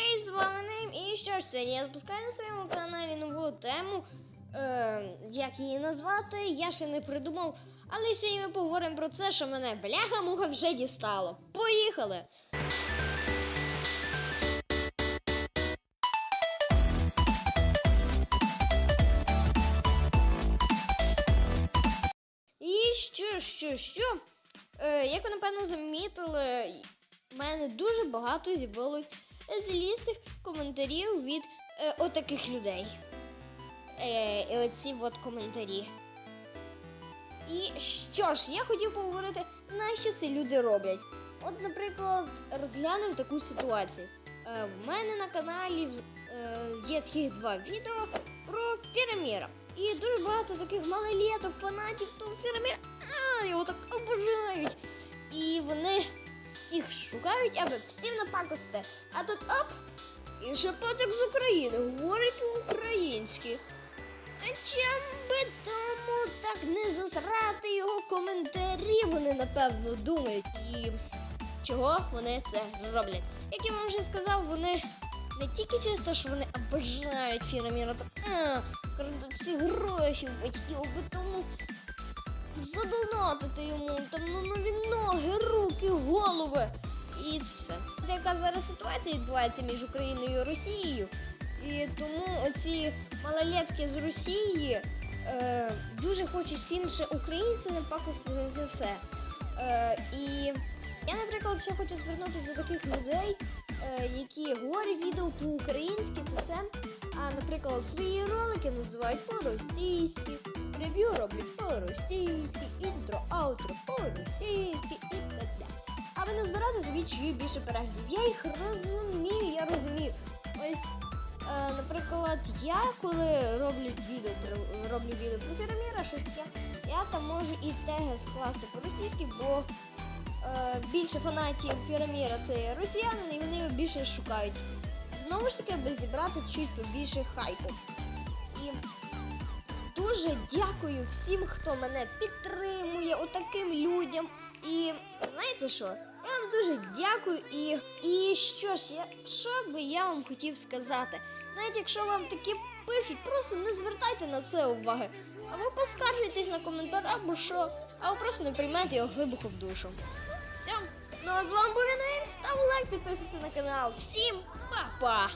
Окей, з вами Нейм. І що ж, сьогодні я запускаю на своєму каналі нову тему. Е, як її назвати, я ще не придумав. Але сьогодні ми поговоримо про це, що мене бляха-муха вже дістало. Поїхали! І що, що, що? Е, як ви напевно замітили, в мене дуже багато з'явилось злістих коментарів від е, отаких людей. Е, і оці от коментарі. І що ж, я хотів поговорити, на що ці люди роблять. От, наприклад, розглянемо таку ситуацію. Е, в мене на каналі е, є таких два відео про Фіраміра. І дуже багато таких малолеток, фанатів того Фіраміра. А, його так обожають. І вони всіх шукають, аби всім напакости. А тут оп, і шепоток з України, говорить по-українськи. А чим би тому так не засрати його коментарі, вони напевно думають. І чого вони це роблять? Як я вам вже сказав, вони не тільки через те, що вони обожають Фіраміра, крадуть всі гроші в батьків, аби тому задонатити йому там ну, руки, голови. І це все. Яка зараз ситуація відбувається між Україною і Росією. І тому оці малолетки з Росії е, дуже хочуть всім ще українцям не пакости за це все. Е, і я, наприклад, ще хочу звернутися до таких людей, е, які говорять відео по-українськи, це все. А, наприклад, свої ролики називають по-російськи, рев'ю роблять по-російськи, інтро, аутро чиї більше переглядів. Я їх розумію, я розумію. Ось, е, наприклад, я коли роблю відео, роблю відео про Фіраміра, щось таке, я там можу і теги скласти по-російськи, бо е, більше фанатів Фіраміра це є росіянини, і вони його більше шукають. Знову ж таки, аби зібрати чуть побільше хайпу. І дуже дякую всім, хто мене підтримує, отаким людям. І знаєте що? Я вам дуже дякую. І, і що ж, я, що би я вам хотів сказати? Навіть якщо вам такі пишуть, просто не звертайте на це уваги. Або поскаржуйтесь на коментар, або що, або просто не приймайте його глибоко в душу. Все. Ну а з вами був Вінейм. Став лайк, підписуйся на канал. Всім па-па!